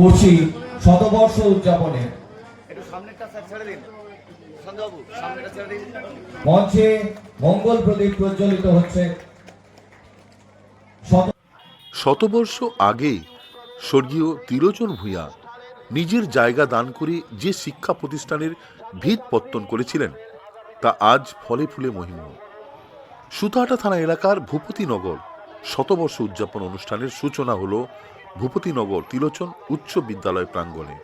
করছি শতবর্ষ উদযাপনে। একটু সামনেরটা স্যার ছেড়ে দিন। সঞ্জয়বাবু সামনেটা ছেড়ে দিন। মঞ্চে মঙ্গল প্রদীপ প্রজ্বলিত হচ্ছে। শতবর্ষ আগে স্বর্গীয় তিলোচন ভূঁইয়া নিজের জায়গা দান করে যে শিক্ষা প্রতিষ্ঠানের ভিত পত্তন করেছিলেন তা আজ ফলে ফুলে মহিম। সুতাহাটা থানা এলাকার ভূপতিনগর শতবর্ষ উদযাপন অনুষ্ঠানের সূচনা হল ভূপতিনগর তিলোচন উচ্চ বিদ্যালয় প্রাঙ্গণে।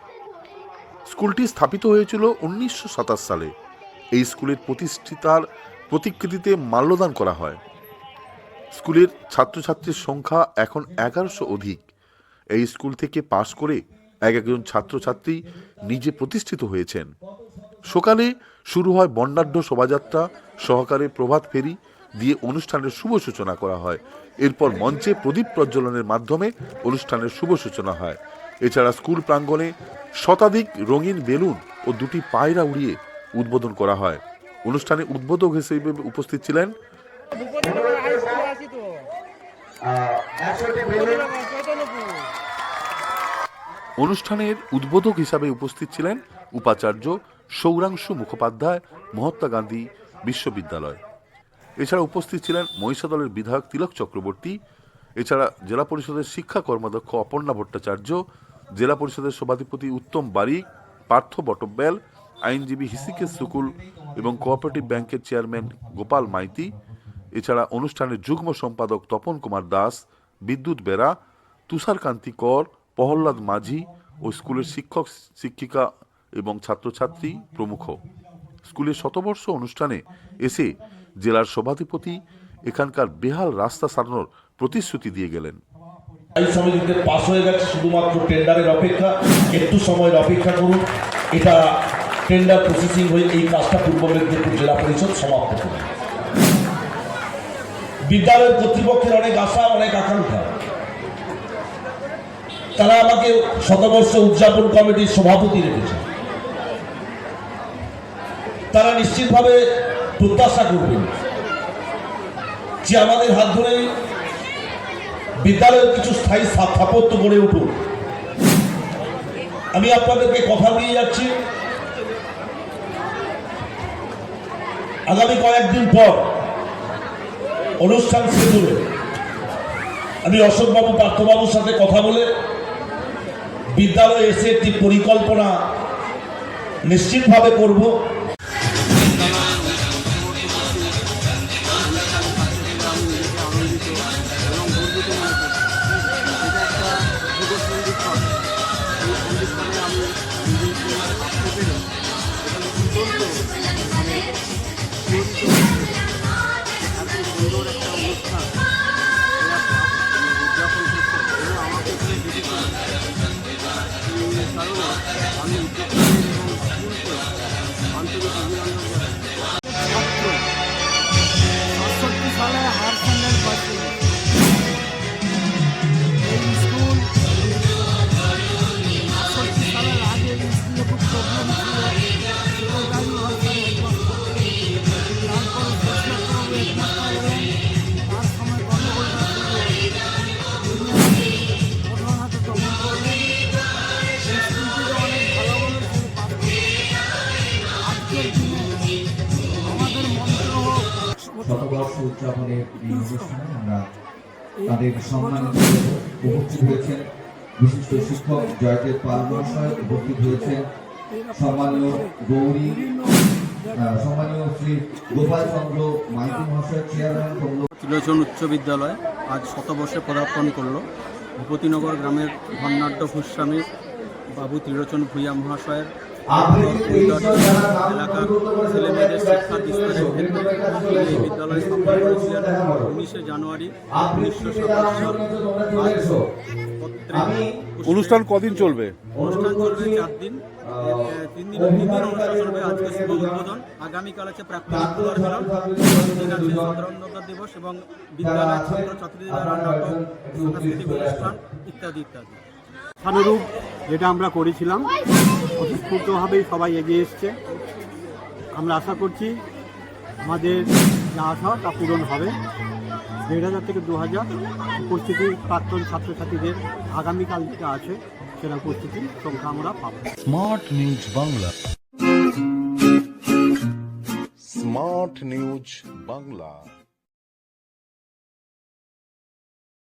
স্কুলটি স্থাপিত হয়েছিল উনিশশো সালে। এই স্কুলের প্রতিষ্ঠিতার প্রতিকৃতিতে মাল্যদান করা হয়। স্কুলের ছাত্রছাত্রীর সংখ্যা এখন এগারোশো অধিক। এই স্কুল থেকে পাশ করে এক একজন ছাত্রছাত্রী নিজে প্রতিষ্ঠিত হয়েছেন। সকালে শুরু হয় বর্ণাঢ্য শোভাযাত্রা, সহকারে প্রভাত ফেরি দিয়ে অনুষ্ঠানের শুভ সূচনা করা হয়। এরপর মঞ্চে প্রদীপ প্রজ্বলনের মাধ্যমে অনুষ্ঠানের শুভ সূচনা হয়। এছাড়া স্কুল প্রাঙ্গণে শতাধিক রঙিন বেলুন ও দুটি পায়রা উড়িয়ে উদ্বোধন করা হয়। অনুষ্ঠানে উদ্বোধক হিসেবে উপস্থিত ছিলেন অনুষ্ঠানের উদ্বোধক হিসাবে উপস্থিত ছিলেন উপাচার্য সৌরাংশু মুখোপাধ্যায়, মহাত্মা গান্ধী বিশ্ববিদ্যালয়। এছাড়া উপস্থিত ছিলেন মহিষাদলের বিধায়ক তিলক চক্রবর্তী, এছাড়া জেলা পরিষদের শিক্ষা কর্মাধ্যক্ষ অপর্ণা ভট্টাচার্য, জেলা পরিষদের সভাধিপতি উত্তম বারিক, পার্থ বটব্যাল, আইনজীবী হিসিকেশ সুকুল এবং কোঅপারেটিভ ব্যাংকের চেয়ারম্যান গোপাল মাইতি, এছাড়া অনুষ্ঠানের যুগ্ম সম্পাদক তপন কুমার দাস, বিদ্যুৎ বেরা, তুষারকান্তি কর, প্রহ্লাদ মাঝি ও স্কুলের শিক্ষক, শিক্ষিকা এবং ছাত্রছাত্রী প্রমুখ। স্কুলের শতবর্ষ অনুষ্ঠানে এসে জেলার সভাধিপতি এখানকার বেহাল রাস্তা সারানোর প্রতিশ্রুতি দিয়ে গেলেন। স্থায়ী সমিতিতে পাস হয়ে গেছে, শুধুমাত্র টেন্ডারের অপেক্ষা। একটু সময়ের অপেক্ষা করুন। এটা টেন্ডার প্রসেসিং হয়ে এই কাজটা পূর্ব মেদিনীপুর জেলা পরিষদ সমাপ্ত করবে। বিদ্যালয়ের কর্তৃপক্ষের অনেক আশা, অনেক আকাঙ্ক্ষা। তারা আমাকে শতবর্ষ উদযাপন কমিটির সভাপতি রেখেছে। তারা নিশ্চিতভাবে প্রত্যাশা করবেন যে আমাদের হাত ধরেই বিদ্যালয়ের কিছু স্থায়ী স্থাপত্য গড়ে উঠুক। আমি আপনাদেরকে কথা দিয়ে যাচ্ছি। আগামী কয়েকদিন পর অনুষ্ঠান শেষ হলে আমি অশোকবাবু, পার্থবাবুর সাথে কথা বলে বিদ্যালয়ে এসে একটি পরিকল্পনা নিশ্চিতভাবে করব। Yeah. উদযাপনের এই অনুষ্ঠানে আমরা তাদের সম্মানিত উপস্থিত হয়েছেন বিশিষ্ট শিক্ষক জয়দেব পাল মহাশয় উপস্থিত হয়েছেন। সম্মানীয় গৌরী সম্মানীয় শ্রী গোপাল চন্দ্র মাইতি মহাশয় চেয়ারম্যান কমল ত্রিলোচন উচ্চ বিদ্যালয় আজ শতবর্ষে পদার্পণ করল। ভূপতিনগর গ্রামের ধর্নাঢ্য ভূস্বামী বাবু ত্রিলোচন ভূঁইয়া মহাশয়ের ছেলেমেয়েদের শিক্ষা বিস্তারের ক্ষেত্রে এই বিদ্যালয় স্থাপন করেছিলেন উনিশে জানুয়ারি উনিশশো সাতাশ সাল অনুষ্ঠান কদিন চলবে? অনুষ্ঠান চলবে চার দিন। তিন দিন তিন দিন অনুষ্ঠান চলবে। আজকে শুভ উদ্বোধন। আগামীকাল আছে সাধারণতা দিবস এবং বিদ্যালয়ের ছাত্র ছাত্রীদের নাটক সাংস্কৃতিক অনুষ্ঠান ইত্যাদি ইত্যাদি। আশানুরূপ যেটা আমরা করেছিলাম অতিস্ফূর্তভাবেই সবাই এগিয়ে এসছে। আমরা আশা করছি আমাদের যা আশা তা পূরণ হবে। দেড় হাজার থেকে দু হাজার উপস্থিতি প্রাক্তন ছাত্রছাত্রীদের আগামীকাল যেটা আছে সেটা উপস্থিতির সংখ্যা আমরা পাবো। Smart news Bangla. Smart news Bangla.